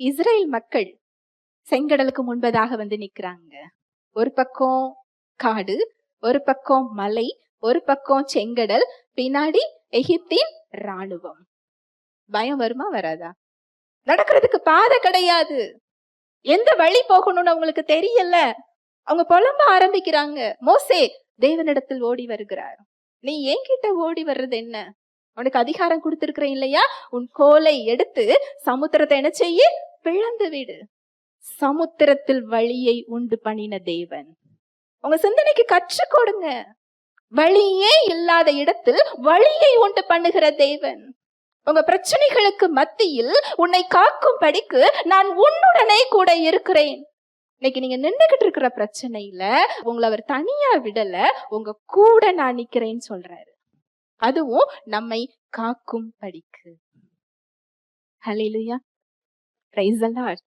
Israel மக்கள் செங்கடலுக்கு முன்பதாக வந்து நிக்கிறாங்க. ஒரு பக்கம் காடு ஒரு பக்கம் மலை ஒரு பக்கம் செங்கடல் பின்னாடி எகிப்தின் ராணுவம் பயம் வருமா வராதா? நடக்கிறதுக்கு பாதை கிடையாது. எந்த வழி போகணும்னு அவங்களுக்கு தெரியல. அவங்க புலம்ப ஆரம்பிக்கிறாங்க. மோசே தேவனிடத்தில் ஓடி வருகிறார். நீ என்கிட்ட ஓடி வர்றது என்ன? உனக்கு அதிகாரம் கொடுத்திருக்கிறேன் இல்லையா? உன் கோலை எடுத்து சமுத்திரத்தை என்ன செய்ய? பிளந்து விடு. சமுத்திரத்தில் வழியை உண்டு பண்ணின தேவன். உங்க சிந்தனைக்கு கற்றுக் கொடுங்க. வழியே இல்லாத இடத்தில் வழியை உண்டு பண்ணுகிற தேவன். உங்க பிரச்சனைகளுக்கு மத்தியில் உன்னை காக்கும் படிக்கு நான் உன்னுடனே கூட இருக்கிறேன். இன்னைக்கு நீங்க நின்றுகிட்டு இருக்கிற பிரச்சனையில உங்களை அவர் தனியா விடல உங்க கூட நான் நிக்கிறேன்னு சொல்றாரு. அதுவும் நம்மை காக்கும் படிக்கு ஹலிலுயா ప్రైజ్ అలాడ్